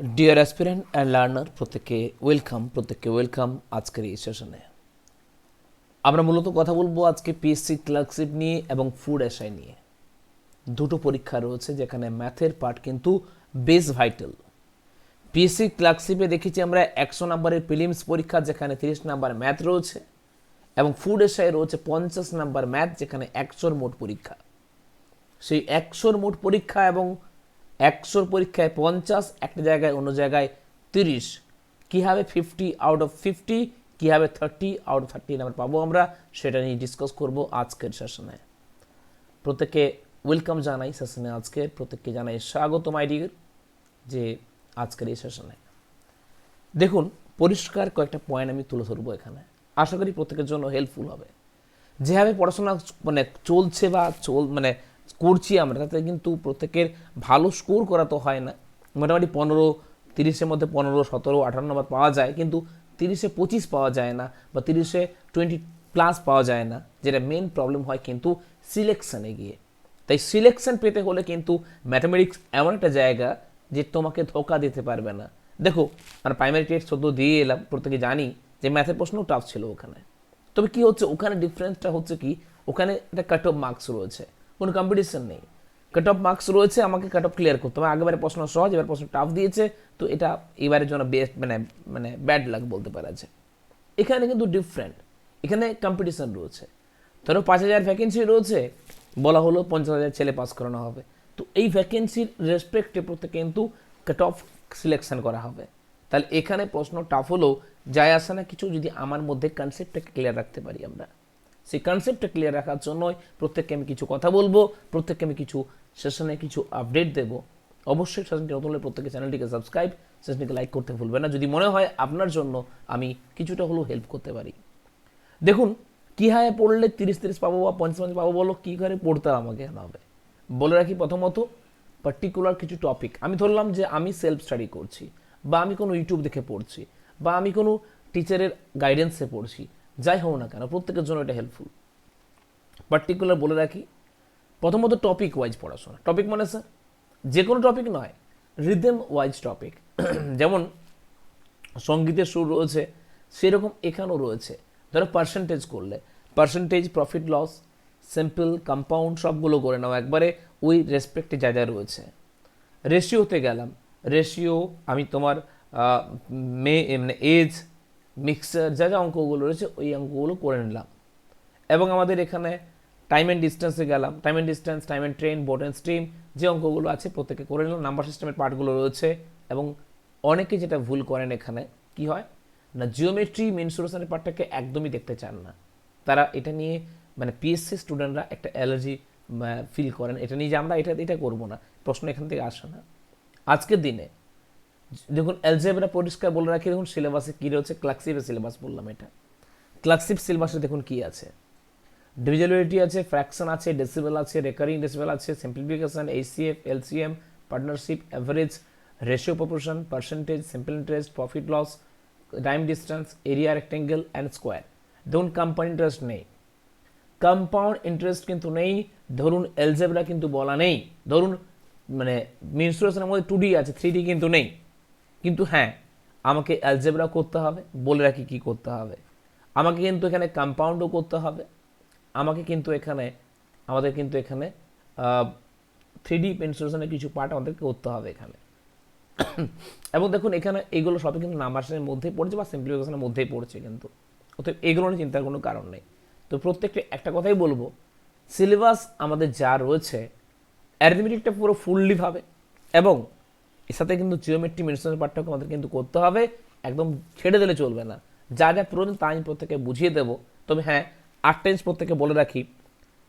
Deer aspirant and learner প্রত্যেককে welcome প্রত্যেককে welcome আজকের এই সেশনে আমরা মূলত কথা বলব আজকে পিএসসি ক্লার্কশিপ নিয়ে এবং ফুড এসআই নিয়ে। দুটো পরীক্ষা রয়েছে যেখানে ম্যাথের পার্ট কিন্তু বেস ভাইটাল পিএসসি ক্লার্কশিপে দেখেছি আমরা একশো নম্বরের প্রিলিমস পরীক্ষা, যেখানে তিরিশ নাম্বার ম্যাথ রয়েছে এবং ফুড এসআই রয়েছে পঞ্চাশ নাম্বার ম্যাথ যেখানে একশোর মোট পরীক্ষা। সেই একশোর মোট পরীক্ষা এবং একশোর পরীক্ষায় পঞ্চাশ, একটা জায়গায় অন্য জায়গায় তিরিশ। কীভাবে ফিফটি আউট অফ ফিফটি কীভাবে thirty out of thirty number পাবো আমরা, সেটা নিয়ে ডিসকাস করব আজকের সেশনে প্রত্যেককে ওয়েলকাম জানাই সেশনে আজকের প্রত্যেককে জানাই স্বাগত মাইডির যে আজকের এই সেশনে দেখুন, পরিষ্কার কয়েকটা পয়েন্ট আমি তুলে ধরবো এখানে। আশা করি প্রত্যেকের জন্য হেল্পফুল হবে। যেভাবে পড়াশোনা মানে চলছে বা চল মানে করছি আমরা, তাতে কিন্তু প্রত্যেকের ভালো স্কোর করা তো হয় না। মোটামুটি পনেরো, তিরিশের মধ্যে পনেরো, সতেরো আঠারো নম্বর পাওয়া যায়, কিন্তু তিরিশে পঁচিশ পাওয়া যায় না বা তিরিশে টোয়েন্টি প্লাস পাওয়া যায় না, যেটা মেন প্রবলেম হয় কিন্তু সিলেকশানে গিয়ে। তাই সিলেকশন পেতে হলে কিন্তু ম্যাথামেটিক্স এমন একটা জায়গা যে তোমাকে ধোকা দিতে পারবে না। দেখো, আমরা প্রাইমারি টেস্ট সদ্য দিয়ে এলাম, প্রত্যেকে জানি যে ম্যাথের প্রশ্নও টাফ ছিল ওখানে। তবে কি হচ্ছে, ওখানে ডিফারেন্সটা হচ্ছে কি, ওখানে একটা কাট অফ মার্কস রয়েছে। কোনো কম্পিটিশন নেই। কাট অফ মার্কস রয়েছে, আমাকে কাট অফ ক্লিয়ার করতে হবে। আগেবারে প্রশ্ন সহজ, এবার প্রশ্ন টাফ দিয়েছে। তো এটা এবারের জন্য বেস্ট মানে মানে ব্যাড লাক বলতে পারা যায়। এখানে কিন্তু ডিফারেন্ট এখানে কম্পিটিশন রয়েছে। ধরো পাঁচ হাজার ভ্যাকেন্সি রয়েছে, বলা হলো পঞ্চাশ হাজার ছেলে পাস করানো হবে। তো এই ভ্যাকেন্সির রেসপেক্টে প্রত্যেক কিন্তু কাট অফ সিলেকশন করা হবে। তাহলে এখানে প্রশ্ন টাফ হলেও যায় আসে না। কিছু যদি আমার মধ্যে কনসেপ্টটাকে ক্লিয়ার রাখতে পারি আমরা। সেই কনসেপ্টটা ক্লিয়ার রাখার জন্যই প্রত্যেককে আমি কিছু কথা বলব, প্রত্যেককে আমি কিছু সেশনে কিছু আপডেট দেবো। অবশ্যই সেশনটি নতুন হলে প্রত্যেকে চ্যানেলটিকে সাবস্ক্রাইব সেশনটিকে লাইক করতে ভুলবেন না। যদি মনে হয় আপনার জন্য আমি কিছুটা হলেও হেল্প করতে পারি। দেখুন, কী হারে পড়লে তিরিশ তিরিশ পাবো বা পঞ্চাশ পঞ্চাশ পাবো বলো, কী করে পড়তে আমাকে হবে। বলে রাখি প্রথমত পার্টিকুলার কিছু টপিক আমি ধরলাম যে আমি সেলফ স্টাডি করছি, বা আমি কোনো ইউটিউব দেখে পড়ছি, বা আমি কোনো টিচারের গাইডেন্সে পড়ছি। যাই হোক না কেন, প্রত্যেকের জন্য এটা হেল্পফুল পার্টিকুলার বলে রাখি, প্রথমত টপিক ওয়াইজ পড়াশোনা। টপিক মানে স্যার যে কোনো টপিক নয় রিদেম ওয়াইজ টপিক যেমন সঙ্গীতের সুর রয়েছে, সেরকম এখানেও রয়েছে। ধরো পার্সেন্টেজ করলে percentage profit loss simple compound সবগুলো করে নাও। একবারে ওই রেসপেক্টে যা যা রয়েছে। রেশিওতে গেলাম। রেশিও আমি তোমার মে মানে এজ মিক্সার যা যা অঙ্কগুলো রয়েছে, ওই অঙ্কগুলো করে নিলাম। এবং আমাদের এখানে টাইম অ্যান্ড ডিস্টেন্সে গেলাম। Time and distance time and train boat and stream যে অঙ্কগুলো আছে প্রত্যেকে করে নিলাম। নাম্বার সিস্টেমের পার্টগুলো রয়েছে। এবং অনেকে যেটা ভুল করেন এখানে, কি হয়? না জিওমেট্রি মেনসুরেশনের পার্টটাকে একদমই দেখতে চান না। তারা এটা নিয়ে মানে পিএসসি স্টুডেন্টরা একটা অ্যালার্জি ফিল করেন। এটা নিয়ে যে আমরা এটা এটা করব না। প্রশ্ন এখান থেকে আসে না। আজকের দিনে দেখুন অ্যালজেব্রা পরিষ্কার বলে রাখি, দেখুন সিলেবাসে কী রয়েছে? ক্লাকসিপের সিলেবাস বললাম এটা। ক্লাকসিপ সিলেবাসে দেখুন কী আছে? ডিভিজুয়ালিটি আছে ফ্র্যাকশন আছে ডেসিবেল আছে রেকারিং ডেসিবেল আছে simplification HCF LCM partnership average ratio proportion percentage simple interest profit loss time distance area rectangle and square দেখুন কম্পাউন্ড ইন্টারেস্ট নেই। কম্পাউন্ড ইন্টারেস্ট কিন্তু নেই, ধরুন এলজেবরা কিন্তু বলা নেই। ধরুন মানে মিনস্ট্রুয়েশনের মধ্যে টু ডি আছে থ্রি ডি কিন্তু নেই। কিন্তু হ্যাঁ আমাকে অ্যালজেব্রা করতে হবে, বলে রাখি কী করতে হবে। আমাকে কিন্তু এখানে কম্পাউন্ডও করতে হবে। আমাকে কিন্তু এখানে, আমাদের কিন্তু এখানে থ্রি ডি পেন্সিলেশনের কিছু পার্ট আমাদেরকে করতে হবে এখানে। এবং দেখুন, এখানে এইগুলো সবই কিন্তু নাম্বারসের মধ্যেই পড়ছে বা সিম্পলিফিকেশনের মধ্যেই পড়ছে কিন্তু। অতএব এগুলো নিয়ে চিন্তার কোনো কারণ নেই। তো প্রত্যেকটা, একটা কথাই বলব সিলেবাস আমাদের যা রয়েছে অ্যারিথমেটিকটা পুরো ফুললিভাবে এবং এর সাথে কিন্তু জিওমেট্রি মেডিসিনের পাঠটাকে আমাদের কিন্তু করতে হবে। একদম ছেড়ে দিলে চলবে না। যা যা প্রয়োজন তা আমি প্রত্যেকে বুঝিয়ে দেবো। তবে হ্যাঁ আট টাইমস প্রত্যেকে বলে রাখি,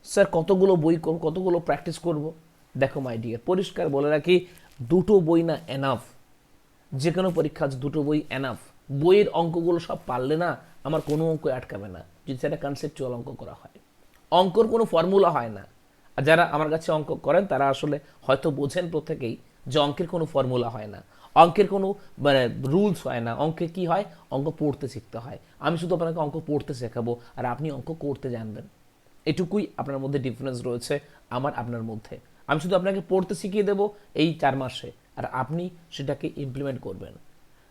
স্যার, কতগুলো বই করব, কতগুলো প্র্যাকটিস করব? দেখো মাই ডিয়ার পরিষ্কার বলে রাখি, দুটো বই না এনাফ যে কোনো পরীক্ষা আছে, দুটো বই এনাফ বইয়ের অঙ্কগুলো সব পারলে না, আমার কোনো অঙ্ক আটকাবে না। যদি সেটা কনসেপচুয়াল অঙ্ক করা হয়। অঙ্কর কোনো ফর্মুলা হয় না। আর যারা আমার কাছে অঙ্ক করেন, তারা আসলে হয়তো বোঝেন প্রত্যেকেই যে অঙ্কের কোনো ফর্মুলা হয় না। অঙ্কের কোনো মানে রুলস হয় না। অঙ্কে কি হয়? অঙ্ক পড়তে শিখতে হয়। আমি শুধু আপনাকে অঙ্ক পড়তে শেখাবো, আর আপনি অঙ্ক করতে জানবেন। এটুকুই আপনার মধ্যে ডিফারেন্স রয়েছে, আমার আপনার মধ্যে। আমি শুধু আপনাকে পড়তে শিখিয়ে দেবো এই চার মাসে, আর আপনি সেটাকে ইমপ্লিমেন্ট করবেন।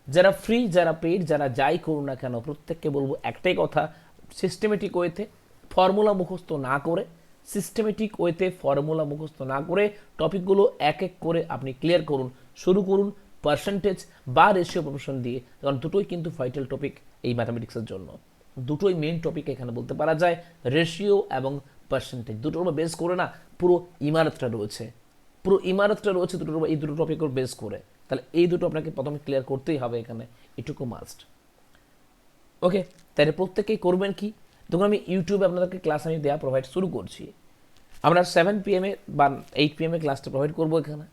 যারা ফ্রি যারা পেইড যারা যাই করুন না কেন, প্রত্যেককে বলব একটাই কথা সিস্টেমেটিক ওয়েতে ফর্মুলা মুখস্থ না করে সিস্টেমেটিক ওয়েতে ফর্মুলা মুখস্থ না করে টপিকগুলো এক এক করে আপনি ক্লিয়ার করুন, শুরু করুন পার্সেন্টেজ বা রেশিও প্রফেশন দিয়ে। কারণ দুটোই কিন্তু ভাইটাল টপিক এই ম্যাথামেটিক্সের জন্য। দুটোই মেন টপিক এখানে বলতে পারা যায় রেশিও এবং পার্সেন্টেজ দুটোর উপর বেস করে না, পুরো ইমারতটা রয়েছে। পুরো ইমারতটা রয়েছে দুটোর এই দুটো টপিকের বেস করে। তাহলে এই দুটো আপনাকে প্রথমে ক্লিয়ার করতেই হবে এখানে। এটুকু মাস্ট ওকে তাহলে প্রত্যেকেই করবেন কি? দেখুন আমি ইউটিউবে আপনাদেরকে ক্লাস আমি দেওয়া প্রোভাইড শুরু করছি। আমরা সেভেন পিএমে বা এইট পিএমে ক্লাসটা প্রোভাইড করব এখানে।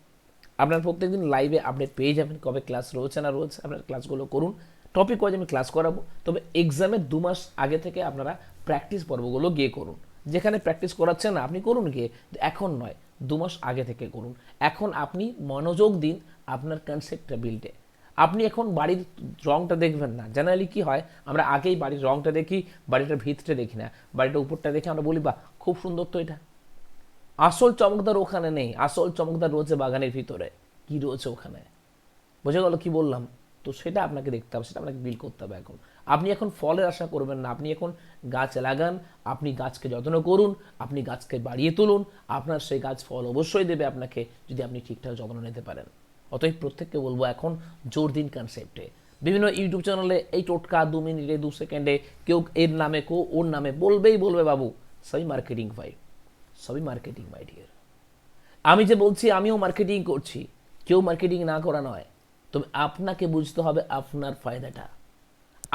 আপনার প্রত্যেকদিন লাইভে আপডেট পেয়ে যাবেন কবে ক্লাস রয়েছে না রয়েছে, আপনার ক্লাসগুলো করুন। টপিক ওয়াইজ আমি ক্লাস করাবো, তবে এক্সামের দু মাস আগে থেকে আপনারা প্র্যাকটিস পর্বগুলো গিয়ে করুন। যেখানে প্র্যাকটিস করাচ্ছেন না আপনি করুন গিয়ে এখন নয়, দু মাস আগে থেকে করুন। এখন আপনি মনোযোগ দিন আপনার কনসেপ্টটা বিল্ডে আপনি এখন বাড়ির রংটা দেখবেন না। জেনারেলি কি হয়, আমরা আগেই বাড়ির রংটা দেখি, বাড়িটার ভিতরে দেখি না। বাড়িটার উপরটা দেখে আমরা বলি বা খুব সুন্দর তো এটা। আসল চমকদার ওখানে নেই। আসল চমকদার রয়েছে বাগানের ভিতরে। কি রয়েছে ওখানে? বোঝা গেল কি বললাম? তো সেটা আপনাকে দেখতে হবে, সেটা আপনাকে বিল করতে হবে এখন। আপনি এখন ফলের আশা করবেন না। আপনি এখন গাছ লাগান, আপনি গাছকে যত্ন করুন, আপনি গাছকে বাড়িয়ে তুলুন। আপনার সেই গাছ ফল অবশ্যই দেবে আপনাকে, যদি আপনি ঠিকঠাক যত্ন নিতে পারেন। অতএব প্রত্যেককে বলব এখন জোর দিন কনসেপ্টে বিভিন্ন ইউটিউব চ্যানেলে এই টোটকা দু মিনিটে দু সেকেন্ডে কেউ এর নামে, কেউ ওর নামে বলবেই বলবে বাবু, সবই মার্কেটিং ভাই, সবই মার্কেটিং মাই ডিয়ার আমি যে বলছি, আমিও মার্কেটিং করছি, কেউ মার্কেটিং না করা নয়। তবে আপনাকে বুঝতে হবে আপনার ফায়দাটা।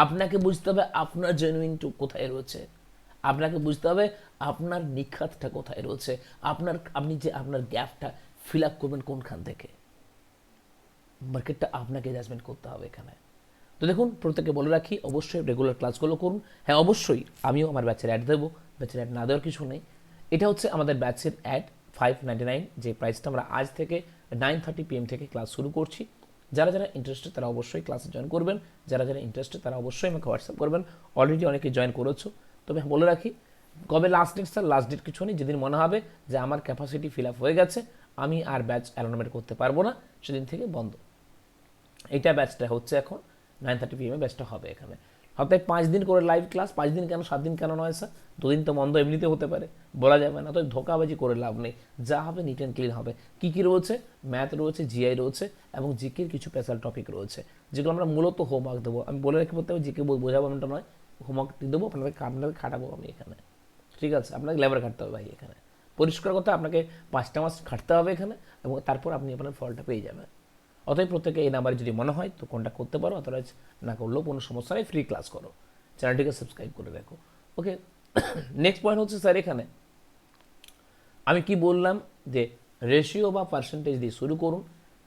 আপনাকে বুঝতে হবে আপনার জেনুইন কোথায় রয়েছে। আপনাকে বুঝতে হবে আপনার নিখাতটা কোথায় রয়েছে। আপনার, আপনি যে আপনার গ্যাপটা ফিল আপ করবেন কোনখান থেকে? মার্কেটটা আপনাকে অ্যাডজাস্টমেন্ট করতে হবে এখানে। তো দেখুন প্রত্যেকে বলে রাখি, অবশ্যই রেগুলার ক্লাসগুলো করুন। হ্যাঁ অবশ্যই আমিও আমার ব্যাচের অ্যাড দেবো। ব্যাচের অ্যাড না দেওয়ার কিছু নেই। এটা হচ্ছে আমাদের ব্যাচের অ্যাড ফাইভ নাইনটি নাইন যে প্রাইসটা আমরা আজ থেকে নাইন থার্টি পিএম থেকে ক্লাস শুরু করছি। যারা যারা ইন্টারেস্টেড তারা অবশ্যই ক্লাসে জয়েন করবেন। যারা যারা ইন্টারেস্টেড তারা অবশ্যই আমাকে হোয়াটসঅ্যাপ করবেন। অলরেডি অনেকে জয়েন করেছ। তবে বলে রাখি, কবে last date sir last date কিছু নেই। যেদিন মনে হবে যে আমার ক্যাপাসিটি ফিল আপ হয়ে গেছে, আমি আর ব্যাচ অ্যালোনমেন্ট করতে পারব না, সেদিন থেকে বন্ধ। এইটা ব্যাচটা হচ্ছে এখন নাইন থার্টি পিএমে ব্যাচটা হবে এখানে। সপ্তাহে পাঁচ দিন করে লাইভ ক্লাস পাঁচ দিন কেন, সাত দিন কেন নয় স্যার দুদিন তো মন্দ এমনিতে হতে পারে, বলা যাবে না, তো ধোকাবাজি করে লাভ নেই। যা হবে নিট অ্যান্ড ক্লিন হবে। কী কী রয়েছে? ম্যাথ রয়েছে জিআই রয়েছে, এবং জিকের কিছু স্পেশাল টপিক রয়েছে, যেগুলো আমরা মূলত হোমওয়ার্ক দেবো। আমি বলে রাখি বলতে হবে জিকে বোঝাবো এমনটা নয় হোমওয়ার্ক দেবো আপনাদের আপনাদের খাটাবো আমি এখানে। ঠিক আছে? আপনাকে লেবার খাটতে হবে ভাই এখানে। পরিষ্কার কথা, আপনাকে পাঁচটা মাস খাটতে হবে এখানে, এবং তারপর আপনি আপনার ফলটা পেয়ে যাবেন। অতএব প্রত্যেকে এই নাম্বারে যদি মনে হয়, তো কন্ট্যাক্ট করতে পারো অথরাইজ না করলেও কোনো সমস্যা নেই ফ্রি ক্লাস করো। চ্যানেলটিকে সাবস্ক্রাইব করে রাখো। ওকে নেক্সট পয়েন্ট হচ্ছে স্যার এখানে। আমি কি বললাম যে রেশিও বা পার্সেন্টেজ দিয়ে শুরু করুন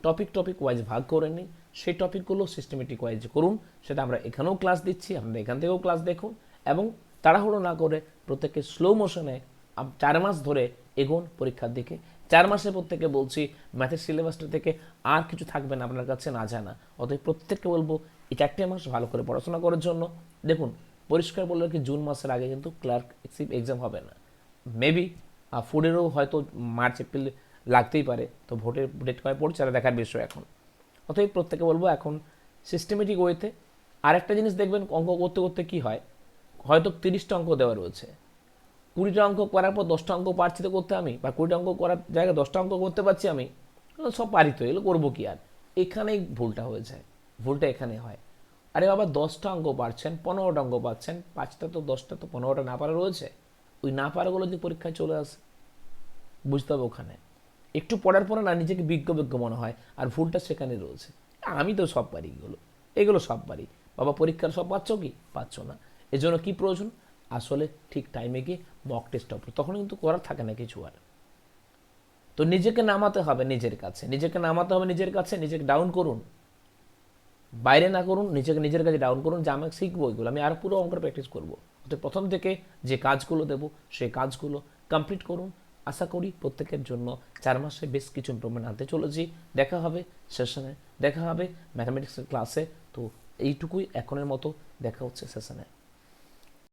টপিক টপিক ওয়াইজ ভাগ করে নিন, সেই টপিকগুলো সিস্টেমেটিক ওয়াইজ করুন, সেটা আমরা এখানেও ক্লাস দিচ্ছি, আপনারা এখান থেকেও ক্লাস দেখুন, এবং তাড়াহুড়ো না করে প্রত্যেকে স্লো মোশনে চার মাস ধরে এগোন পরীক্ষার দিকে চার মাসের পর থেকে বলছি ম্যাথের সিলেবাসটা থেকে আর কিছু থাকবে না, আপনার কাছে না জানা অতএব প্রত্যেককে বলব এই চারটে মাস ভালো করে পড়াশোনা করার জন্য। দেখুন, পরিষ্কার বললে কি জুন মাসের আগে কিন্তু ক্লার্ক এক্সাম হবে না। মেবি ফুডেরও হয়তো মার্চ, এপ্রিল লাগতেই পারে, তো ভোটের ডেট কয় পড়ছে আর দেখার বিষয় এখন। অতএব প্রত্যেকে বলব, এখন সিস্টেমেটিক ওয়েতে আরেকটা জিনিস দেখবেন, অঙ্ক করতে করতে কি হয়? হয়তো তিরিশটা অঙ্ক দেওয়া রয়েছে। কুড়িটা অঙ্ক করার পর দশটা অঙ্ক পারছি তো করতে আমি, বা কুড়িটা অঙ্ক করার জায়গায় দশটা অঙ্ক করতে পারছি আমি সব পারি তো, এগুলো করব কি আর? এখানেই ভুলটা হয়ে যায়, ভুলটা এখানে হয়। আরে বাবা, দশটা অঙ্ক পারছেন, পনেরোটা অঙ্ক পাচ্ছেন পাঁচটা তো, দশটা তো, পনেরোটা না পারা রয়েছে। ওই না পারাগুলো যদি পরীক্ষায় চলে আসে, বুঝতে হবে ওখানে। একটু পড়ার পরে না নিজেকে বিজ্ঞ বিজ্ঞ মনে হয়, আর ভুলটা সেখানে রয়েছে। আমি তো সব পারি এগুলো এগুলো সব পারি। বাবা, পরীক্ষার সব পাচ্ছ কি? পাচ্ছ না। এজন্য কি প্রয়োজন? আসলে ঠিক টাইমে গিয়ে মক টেস্ট হবে তখন কিন্তু করার থাকে না কিছু আর। তো নিজেকে নামাতে হবে নিজের কাছে। নিজেকে নামাতে হবে নিজের কাছে, নিজেকে ডাউন করুন। বাইরে না করুন, নিজেকে নিজের কাছে ডাউন করুন, যে আমি শিখব এগুলো আমি আর পুরো অঙ্কের প্র্যাকটিস করব। তো প্রথম থেকে যে কাজগুলো দেবো সেই কাজগুলো কমপ্লিট করুন। আশা করি প্রত্যেকের জন্য চার মাসে বেশ কিছু ইম্প্রুভমেন্ট আনতে চলেছি। দেখা হবে সেশনে দেখা হবে ম্যাথামেটিক্সের ক্লাসে তো এইটুকুই এখনের মতো। দেখা হচ্ছে সেশনে